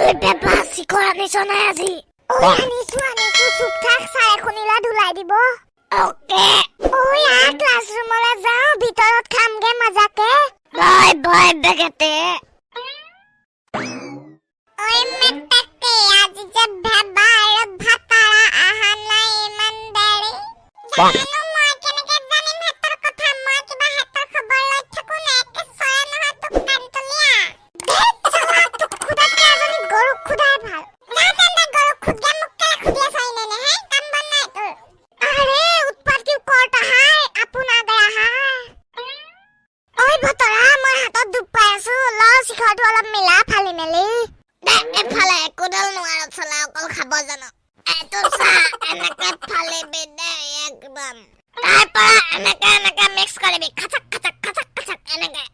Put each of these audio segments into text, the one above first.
ওই বেবা শিখৰ আনিছ আজি ঐ আনিছো আনিছো চুপ থাক চাৰে শুনিলে ধুলাই দিব। অকে ঐ আহ ক্লাছৰুমলৈ যাওঁ ভিতৰত খামগে মজাকে। বয় বয় বেগেতে ঐ মেটাকে আজি যে ভেবা আৰু ভাতাৰা আহা নাই ইমান দেৰি। শিখৰটো অলপ মিলা ফালি মেলি। এফালে একোডাল নোৱাৰ চলা অকল খাব জানো। এইটো চা এনেকে ফালিবি দে একদম। তাৰ পৰা এনেকে এনেকে মিক্স কৰিবি। খাচাক খাচাক খাচাক খাচাক এনেকে।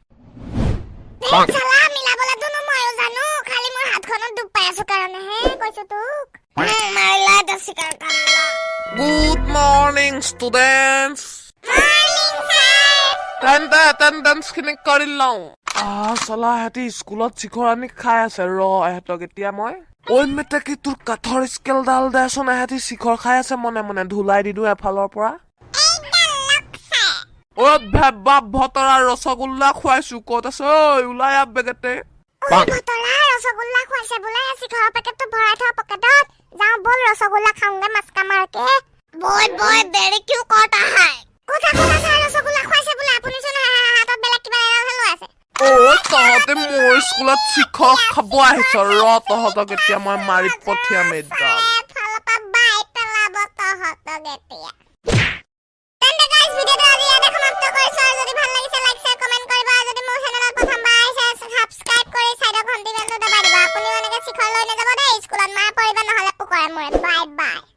কাম ল Good morning, students! তেন্তে এটেণ্ডেঞ্চ খিনি কৰি লওঁ আহ চলা এহেঁতি স্কুলত চিখৰ আনি খাই আছে ৰ এহেঁতক এতিয়া মই। ঐ মেটাকি তোৰ কাঠৰ স্কেলডাল দেচোন এহেঁতি চিখৰ খাই আছে মনে মনে ধুলাই দি দিওঁ এফালৰ পৰা। ঐ ভেবা ভতৰা ৰসগোল্লা খুৱাইছো ক'ত আছে? ঐ ওলাই আহ বেগেতে। ব'ল ৰসগোল্লা খাওঁগে মাস্কা মাৰকে বৈ বৈ দেৰি কিয় কৰ্তা হাই? কোঠা কোঠা চাই ৰসগোল্লা খুৱাইছে বোলে আপুনি চোন হাতত বেলেগ কিবা এডালহে লৈ আছে। ঐ তহঁতে মোৰ স্কুলত চিখৰ খাব আহিছ ৰ তহঁতক এতিয়া মই মাৰি পঠিয়াম দিব। আপুনিও এনেকে শিখৰ লৈ নাযাব দেই স্কুলত মাৰ পৰিব নহ'লে for more. Bye bye.